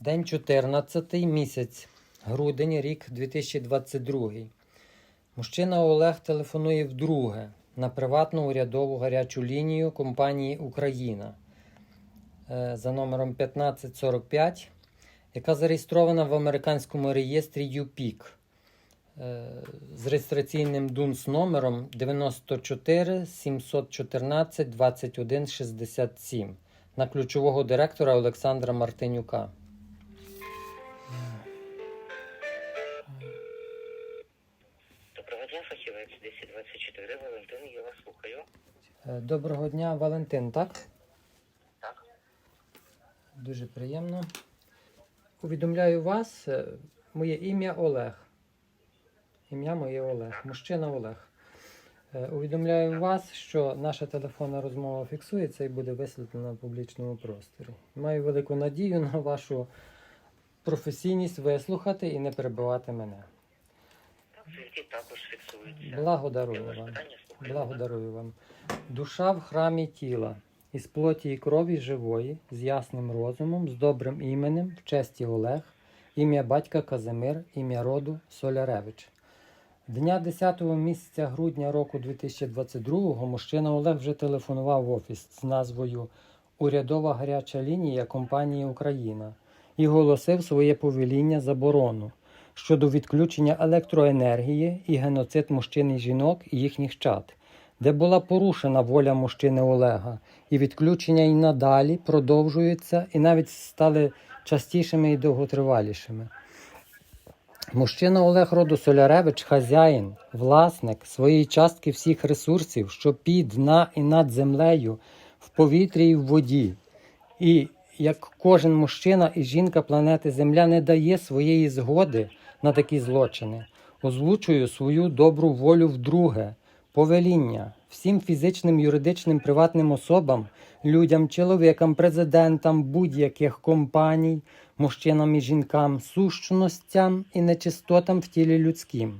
День 14, місяць, грудень, рік 2022. Мужчина Олег телефонує вдруге на приватну урядову гарячу лінію компанії Україна е, за номером 1545, яка зареєстрована в американському реєстрі UPIC е, з реєстраційним ДУНС номером 94 714 21 67 на ключового директора Олександра Мартинюка. Слухаю. Е, Доброго дня, Валентин, так? Так. Дуже приємно. Повідомляю вас, е, моє ім'я Олег. Ім'я моє Олег, мужчина Олег. Е, Увідомляю вас, що наша телефонна розмова фіксується і буде висвітлена в публічному просторі. Маю велику надію на вашу професійність вислухати і не перебивати мене. Так, також фіксується. Благодарую вам. питання, слухаю. Вам. Душа в храмі тіла, із плоті і крові живої, з ясним розумом, з добрим іменем, в честі Олег, ім'я батька Казимир, ім'я роду Соляревич. Дня 10 місяця грудня року 2022-го мужчина Олег вже телефонував в офіс з назвою Урядова гаряча лінія компанії Україна і голосив своє повеління заборону щодо відключення електроенергії і геноцид мужчин і жінок і їхніх чад, де була порушена воля мужчини Олега, і відключення і надалі продовжуються і навіть стали частішими і довготривалішими. Мужчина Олег Роду Соляревич, хазяїн, власник своєї частки всіх ресурсів, що під, на і над землею, в повітрі і в воді. І як кожен мужчина і жінка планети Земля не дає своєї згоди на такі злочини, озвучую свою добру волю вдруге, повеління всім фізичним, юридичним, приватним особам, людям, чоловікам, президентам будь-яких компаній, мужчинам і жінкам, сущностям і нечистотам в тілі людським,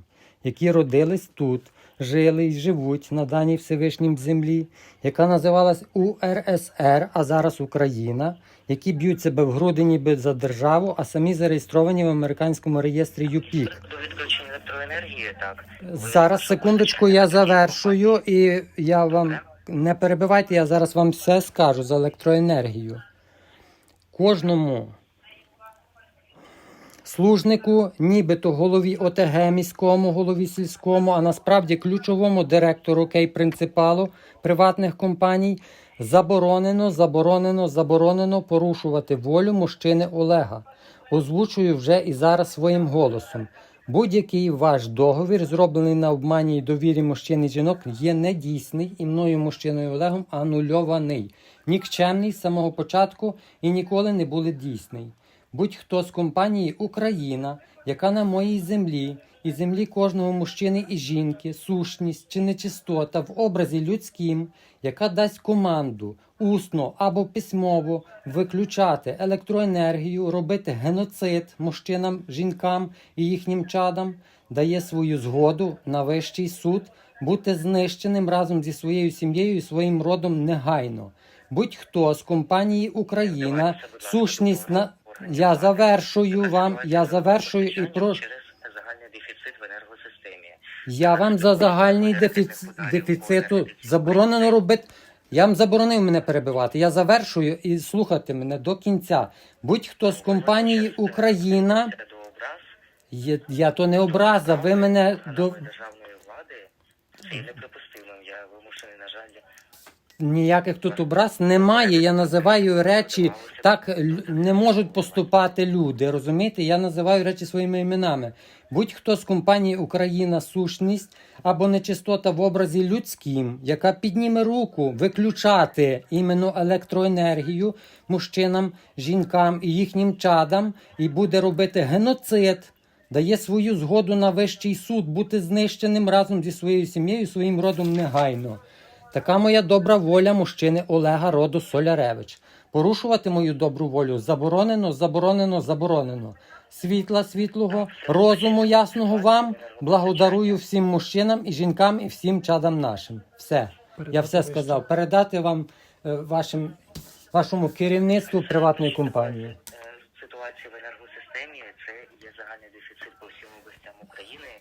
які родились тут, жили і живуть на даній Всевишнім землі, яка називалась УРСР, а зараз Україна, які б'ють себе в груди ніби за державу, а самі зареєстровані в американському реєстрі ЮПІК. До відключення електроенергії, так. Зараз секундочку, я завершую, і я вам не перебивайте, я зараз вам все скажу за електроенергію. Кожному служнику, нібито голові ОТГ міському, голові сільському, а насправді ключовому директору кей-принципалу приватних компаній заборонено, заборонено, заборонено порушувати волю мужчини Олега. Озвучую вже і зараз своїм голосом. Будь-який ваш договір, зроблений на обмані і довірі мужчин і жінок, є недійсний і мною мужчиною Олегом анульований, нікчемний з самого початку і ніколи не буде дійсний. Будь-хто з компанії Україна, яка на моїй землі і землі кожного мужчини і жінки, сущність чи нечистота в образі людським, яка дасть команду усно або письмово виключати електроенергію, робити геноцид мужчинам, жінкам і їхнім чадам, дає свою згоду на вищий суд бути знищеним разом зі своєю сім'єю і своїм родом негайно. Будь-хто з компанії Україна, сущність на я завершую вам, я завершую і прошу. Через загальний дефіцит в енергосистемі. Я вам за загальний дефіцит, дефіциту заборонено робити. Я вам заборонив мене перебивати. Я завершую і слухати мене до кінця. Будь-хто з компанії Україна, є- я то не образа. Ви мене до державної влади. Є неприпустимим. Я вимушений, на жаль, ніяких тут образ немає. Я називаю речі так не можуть поступати люди. Розумієте? Я називаю речі своїми іменами. Будь-хто з компанії Україна сущність або нечистота в образі людським, яка підніме руку виключати іменно електроенергію мужчинам, жінкам і їхнім чадам, і буде робити геноцид. Дає свою згоду на вищий суд бути знищеним разом зі своєю сім'єю, своїм родом негайно. Така моя добра воля мужчини Олега роду Соляревич. Порушувати мою добру волю заборонено, заборонено, заборонено. Світла світлого, розуму ясного вам благодарую всім мужчинам і жінкам і всім чадам нашим. Все, я все сказав. Передати вам е, вашим, вашому керівництву приватної компанії. Е, ситуація в енергосистемі це є загальний дефіцит по всім областям України.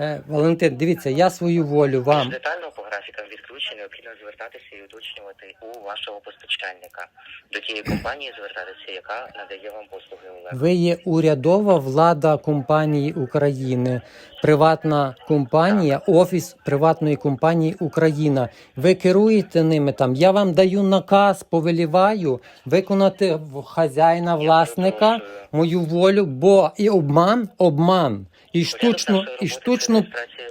Е, Валентин, дивіться, я свою волю вам. Детально по графікам відключень необхідно звертатися і уточнювати у вашого постачальника до тієї компанії звертатися, яка надає вам послуги. Ви є урядова влада компанії України, приватна компанія, офіс приватної компанії Україна. Ви керуєте ними там. Я вам даю наказ, повеліваю виконати хазяїна власника мою волю, бо і обман, обман, і штучно, і штучно.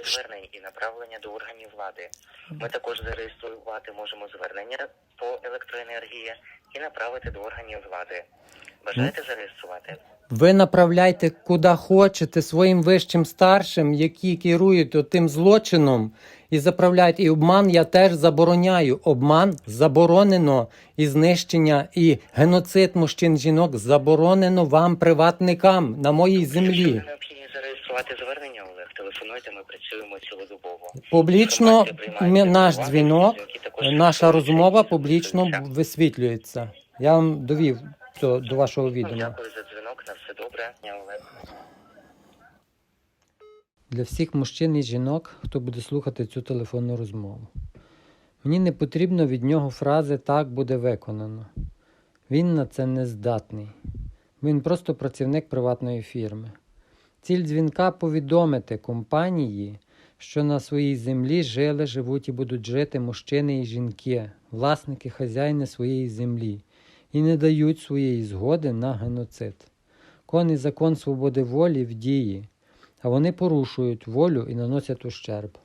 звернень і направлення до органів влади. Ми також зареєструвати можемо звернення по електроенергії і направити до органів влади. Бажаєте зареєструвати? Ви направляйте куди хочете своїм вищим старшим, які керують тим злочином, і заправляйте. І обман я теж забороняю. Обман заборонено і знищення, і геноцид мужчин жінок заборонено вам, приватникам, на моїй землі. необхідні зареєструвати звернення, Олег, телефонуйте, ми працюємо цілодобово. Публічно ми- наш дзвінок, наша розмова публічно висвітлюється. Я вам довів до, до вашого відома. Для всіх мужчин і жінок, хто буде слухати цю телефонну розмову. Мені не потрібно від нього фрази так буде виконано. Він на це не здатний. Він просто працівник приватної фірми. Ціль дзвінка повідомити компанії, що на своїй землі жили, живуть і будуть жити мужчини і жінки, власники хазяїни своєї землі, і не дають своєї згоди на геноцид. Конний закон свободи волі в дії, а вони порушують волю і наносять ущерб.